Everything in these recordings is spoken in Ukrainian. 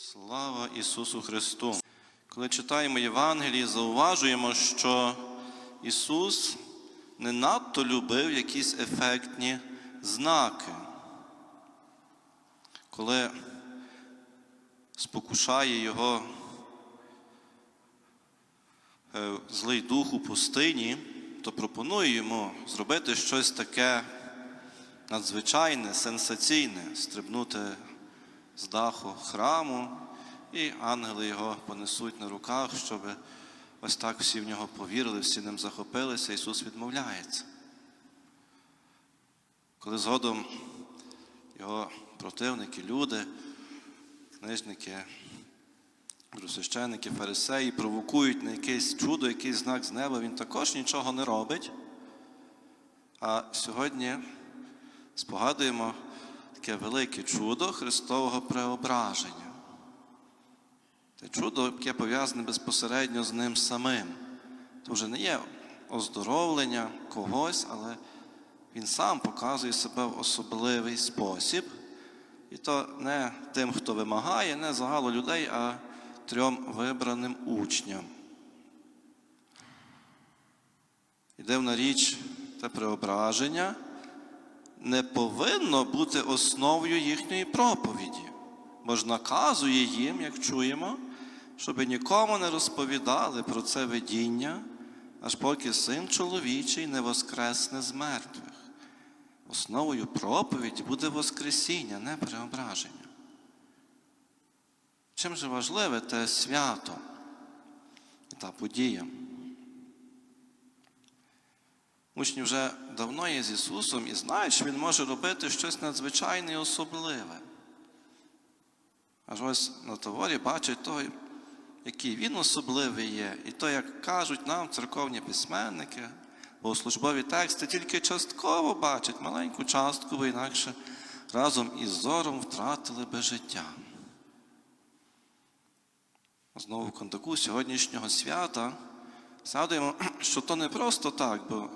Слава Ісусу Христу! Коли читаємо Євангелії, зауважуємо, що Ісус не надто любив якісь ефектні знаки. Коли спокушає його е, злий дух у пустині, то пропонує йому зробити щось таке надзвичайне, сенсаційне, стрибнути з даху храму, і ангели його понесуть на руках, щоб ось так всі в нього повірили, всі ним захопилися, Ісус відмовляється. Коли згодом його противники, люди, книжники, священники, фарисеї провокують на якесь чудо, якийсь знак з неба, він також нічого не робить. А сьогодні спогадуємо таке велике чудо Христового преображення. Те чудо, яке пов'язане безпосередньо з ним самим. Це вже не є оздоровлення когось, але він сам показує себе в особливий спосіб. І то не тим, хто вимагає, не загалу людей, а трьом вибраним учням. І дивна річ, те преображення не повинно бути основою їхньої проповіді, бо ж наказує їм, як чуємо, щоб нікому не розповідали про це видіння, аж поки син чоловічий не воскресне з мертвих. Основою проповіді буде Воскресіння, не преображення. Чим же важливе те свято та подія? Учні вже давно є з Ісусом і знають, що Він може робити щось надзвичайне і особливе. Аж ось на товарі бачать той, який він особливий є, і то, як кажуть нам церковні письменники, богослужбові тексти тільки частково бачать маленьку частку, бо інакше разом із зором втратили би життя. Знову в контаку сьогоднішнього свята згадуємо, що то не просто так, бо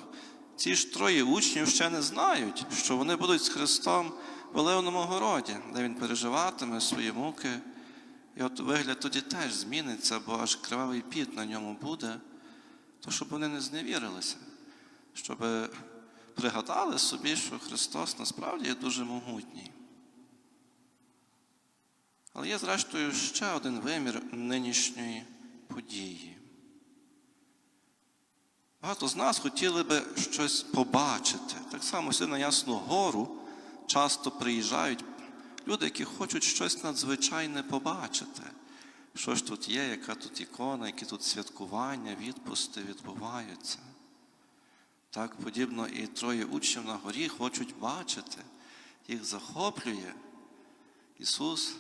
ці ж троє учнів ще не знають, що вони будуть з Христом в Оливному городі, де Він переживатиме свої муки. І от вигляд тоді теж зміниться, бо аж кривавий піт на ньому буде, то щоб вони не зневірилися, щоб пригадали собі, що Христос насправді є дуже могутній. Але є, зрештою, ще один вимір нинішньої події. Багато з нас хотіли би щось побачити. Так само сюди на Ясну гору часто приїжджають люди, які хочуть щось надзвичайне побачити. Що ж тут є, яка тут ікона, які тут святкування, відпусти відбуваються. Так подібно і троє учнів на горі хочуть бачити, їх захоплює Ісус.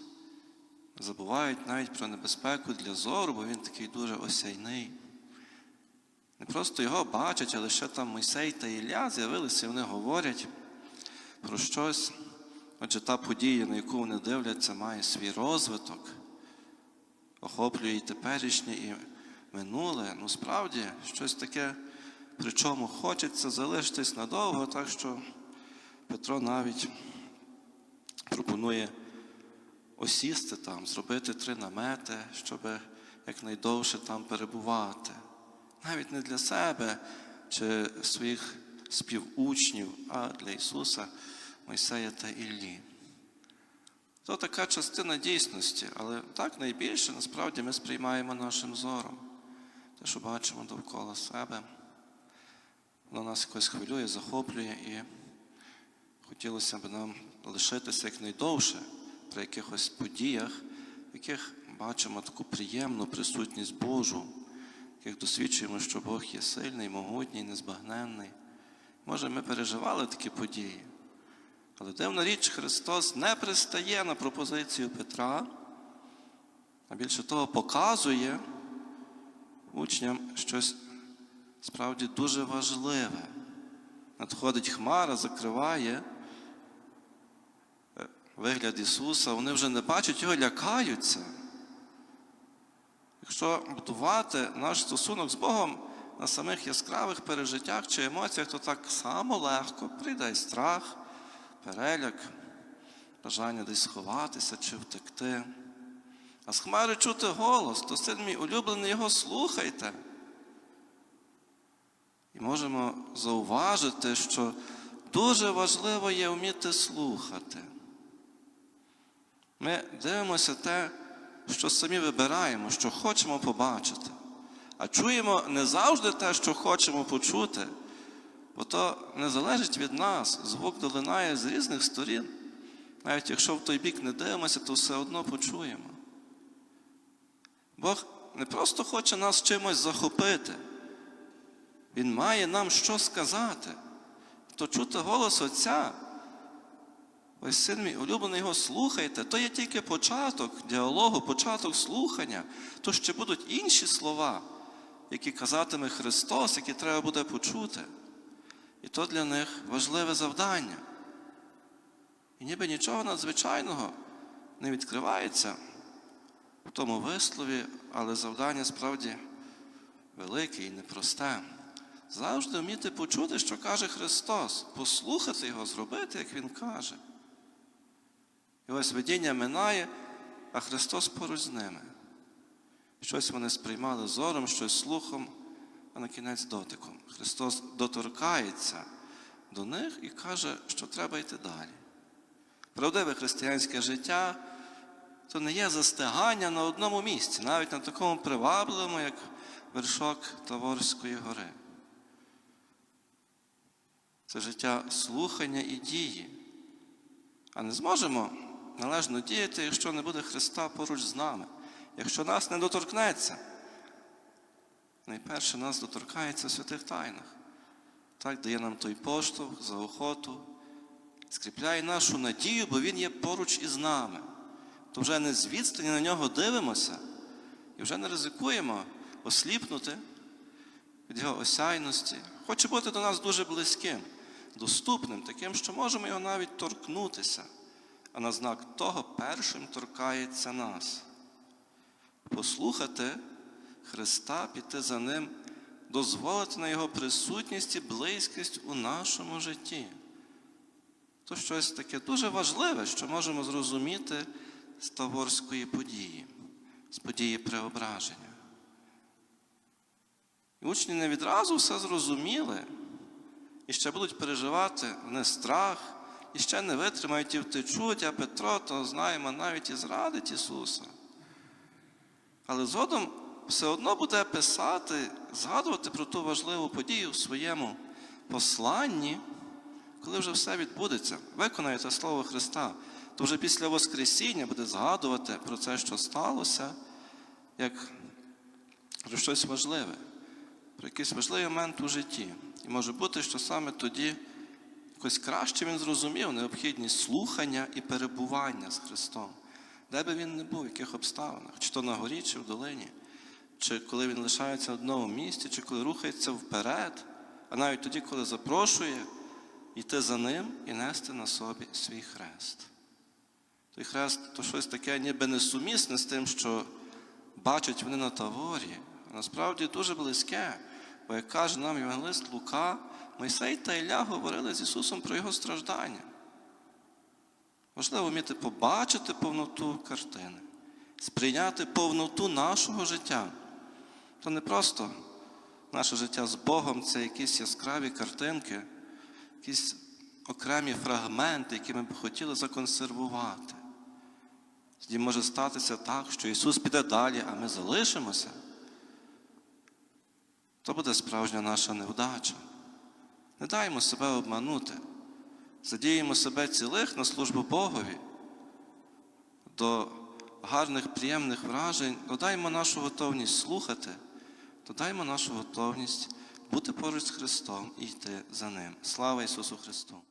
Забувають навіть про небезпеку для зору, бо Він такий дуже осяйний. Не просто його бачать, а лише там Мойсей та Ілля з'явилися і вони говорять про щось. Отже, та подія, на яку вони дивляться, має свій розвиток, охоплює і теперішнє, і минуле. Ну, справді, щось таке, при чому хочеться залишитись надовго, так що Петро навіть пропонує осісти там, зробити три намети, щоб якнайдовше там перебувати. Навіть не для себе чи своїх співучнів, а для Ісуса, Мойсея та Іллі. То така частина дійсності, але так найбільше насправді ми сприймаємо нашим зором. Те, що бачимо довкола себе, воно нас якось хвилює, захоплює, і хотілося б нам лишитися якнайдовше при якихось подіях, в яких бачимо таку приємну присутність Божу, яких досвідчуємо, що Бог є сильний, могутній, незбагненний. Може, ми переживали такі події. Але дивна річ, Христос не пристає на пропозицію Петра, а більше того, показує учням щось справді дуже важливе. Надходить Хмара, закриває вигляд Ісуса, вони вже не бачать його, лякаються. Якщо будувати наш стосунок з Богом на самих яскравих пережиттях чи емоціях, то так само легко прийде і страх, переляк, бажання десь сховатися чи втекти. А з хмари чути голос, то син мій улюблений, його слухайте. І можемо зауважити, що дуже важливо є вміти слухати. Ми дивимося те, що самі вибираємо, що хочемо побачити. А чуємо не завжди те, що хочемо почути, бо то не залежить від нас. Звук долинає з різних сторін. Навіть якщо в той бік не дивимося, то все одно почуємо. Бог не просто хоче нас чимось захопити, Він має нам що сказати. То чути голос Отця. Ось син мій улюблений його слухайте, то є тільки початок діалогу, початок слухання, то ще будуть інші слова, які казатиме Христос, які треба буде почути. І то для них важливе завдання. І ніби нічого надзвичайного не відкривається в тому вислові, але завдання справді велике і непросте. Завжди вміти почути, що каже Христос, послухати Його, зробити, як Він каже. І ось видіння минає, а Христос поруч з ними. Щось вони сприймали зором, щось слухом, а на кінець дотиком. Христос доторкається до них і каже, що треба йти далі. Правдиве християнське життя то не є застигання на одному місці, навіть на такому привабливому, як вершок Таворської гори. Це життя слухання і дії. А не зможемо належно діяти, якщо не буде Христа поруч з нами. Якщо нас не доторкнеться, найперше нас доторкається в святих тайнах. Так дає нам той поштовх, заохоту, скріпляє нашу надію, бо Він є поруч із нами. То вже не з відстані на нього дивимося і вже не ризикуємо осліпнути від його осяйності. Хоче бути до нас дуже близьким, доступним, таким, що можемо його навіть торкнутися, а на знак того першим торкається нас. Послухати Христа, піти за Ним, дозволити на Його присутність і близькість у нашому житті. То щось таке дуже важливе, що можемо зрозуміти з Таворської події, з події преображення. І учні не відразу все зрозуміли і ще будуть переживати не страх, і ще не витримають і втечуть, а Петро, то знаємо, навіть і зрадить Ісуса. Але згодом все одно буде писати, згадувати про ту важливу подію в своєму посланні, коли вже все відбудеться, виконає те Слово Христа, то вже після Воскресіння буде згадувати про це, що сталося, як про щось важливе, про якийсь важливий момент у житті. І може бути, що саме тоді якось краще він зрозумів необхідність слухання і перебування з Христом, де би він не був, в яких обставинах, чи то на горі, чи в долині, чи коли він лишається в одному місці, чи коли рухається вперед, а навіть тоді, коли запрошує йти за ним і нести на собі свій хрест. Той хрест то щось таке, ніби несумісне з тим, що бачать вони на таворі, а насправді дуже близьке. Бо як каже нам Євангелист Лука, Мойсей та Ілля говорили з Ісусом про Його страждання. Важливо вміти побачити повноту картини, сприйняти повноту нашого життя. То не просто наше життя з Богом це якісь яскраві картинки, якісь окремі фрагменти, які ми б хотіли законсервувати. Тоді може статися так, що Ісус піде далі, а ми залишимося. То буде справжня наша невдача. Не даймо себе обманути. Задіємо себе цілих на службу Богові. До гарних, приємних вражень додаймо нашу готовність слухати, додаймо нашу готовність бути поруч з Христом і йти за Ним. Слава Ісусу Христу!